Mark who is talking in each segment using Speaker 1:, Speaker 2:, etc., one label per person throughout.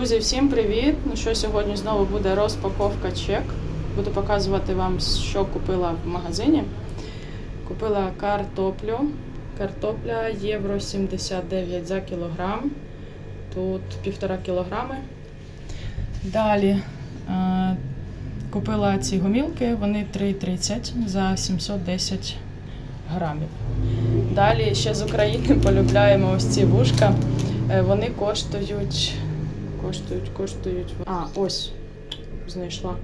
Speaker 1: Друзі, всім привіт! Ну що сьогодні знову буде розпаковка чек. Буду показувати вам, що купила в магазині. Купила картоплю. Картопля євро 79 за кілограм. Тут півтора кілограми. Далі е, купила ці гомілки, вони 3,30 за 710 грамів. Далі ще з України полюбляємо ось ці вушка. Е, Вони коштують. Коштують, коштують. А, ось знайшла.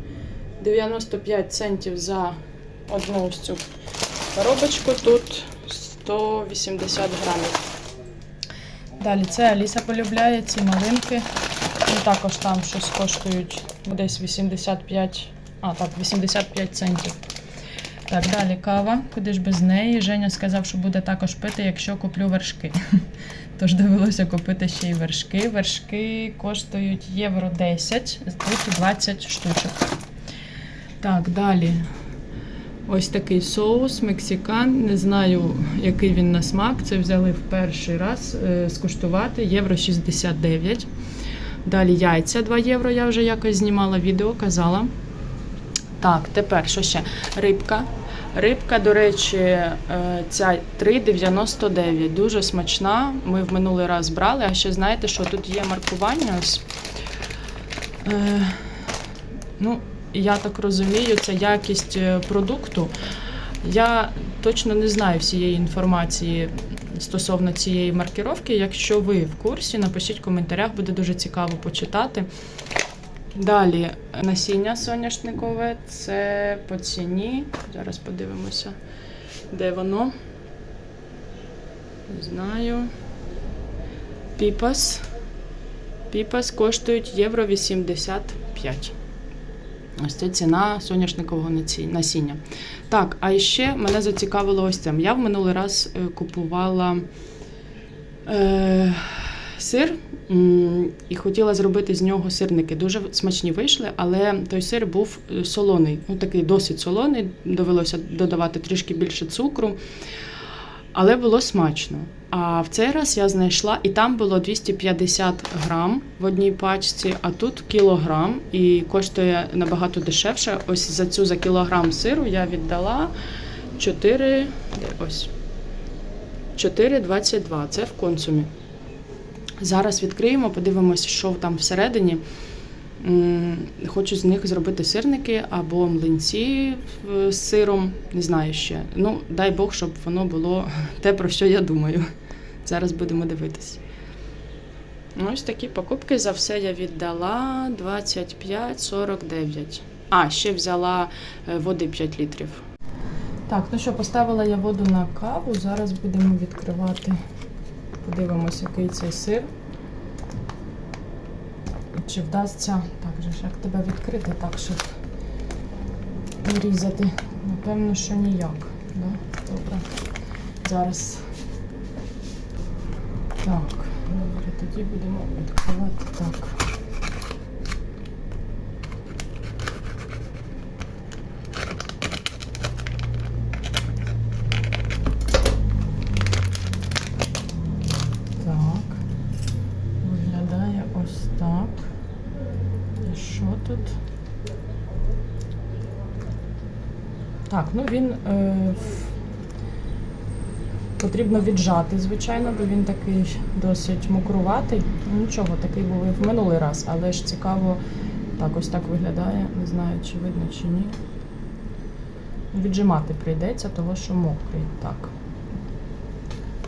Speaker 1: 95 центів за одну ось цю коробочку. Тут 180 грамів. Далі це Аліса полюбляє ці малинки. Ну, також там щось коштують десь 85, а так, 85 центів. Так, далі кава, куди ж без неї. Женя сказав, що буде також пити, якщо куплю вершки. Тож довелося купити ще й вершки. Вершки коштують євро 10, 20 штучок. Так, далі. Ось такий соус мексикан. Не знаю, який він на смак. Це взяли в перший раз е, скуштувати. Євро 69. Далі яйця 2 євро. Я вже якось знімала відео, казала. Так, тепер що ще? Рибка. Рибка, до речі, е, ця 3,99. Дуже смачна. Ми в минулий раз брали. А ще знаєте, що тут є маркування. Е, ну, я так розумію, це якість е, продукту. Я точно не знаю всієї інформації стосовно цієї маркировки. Якщо ви в курсі, напишіть в коментарях, буде дуже цікаво почитати. Далі насіння соняшникове, це по ціні. Зараз подивимося, де воно. Не знаю. Піпас. Піпас коштують євро 85. Ось це ціна соняшникового насіння. Так, а ще мене зацікавило ось цим. Я в минулий раз е, купувала е, сир і хотіла зробити з нього сирники. Дуже смачні вийшли, але той сир був е, солоний, ну такий досить солоний. Довелося додавати трішки більше цукру. Але було смачно. А в цей раз я знайшла, і там було 250 грам в одній пачці, а тут кілограм і коштує набагато дешевше. Ось за цю за кілограм сиру я віддала 4, де ось 4,22. Це в консумі. Зараз відкриємо, подивимося, що там всередині. Хочу з них зробити сирники або млинці з сиром. Не знаю ще. Ну, дай Бог, щоб воно було те, про що я думаю. Зараз будемо дивитись. Ось такі покупки. За все я віддала 25,49. А, ще взяла е, води 5 літрів. Так, ну що, поставила я воду на каву. Зараз будемо відкривати. Подивимось, який цей сир. Чи вдасться так же як тебе відкрити, так щоб різати? Напевно, що ніяк. Да? Добре. Зараз. Так, добре, тоді будемо відкривати. Так. Виглядає ось так. І що тут? Так, ну він е, потрібно віджати, звичайно, бо він такий досить мокруватий. Ну, Нічого, такий був і в минулий раз, але ж цікаво, так ось так виглядає. Не знаю, чи видно, чи ні. Віджимати прийдеться, того що мокрий. Так.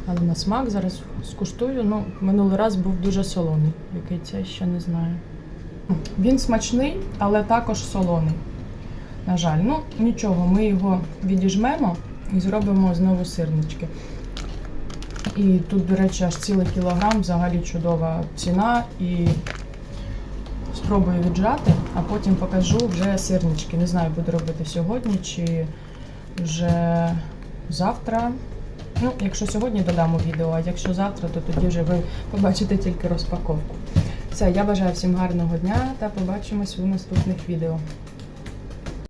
Speaker 1: Але на смак зараз скуштую. Ну, минулий раз був дуже солоний. Який це ще не знаю. Він смачний, але також солоний. На жаль, ну нічого, ми його відіжмемо і зробимо знову сирнички. І тут, до речі, аж цілий кілограм, взагалі чудова ціна. І спробую віджати, а потім покажу вже сирнички. Не знаю, буду робити сьогодні чи вже завтра. Ну, якщо сьогодні додамо відео, а якщо завтра, то тоді вже ви побачите тільки розпаковку. Все, я бажаю всім гарного дня та побачимось у наступних відео.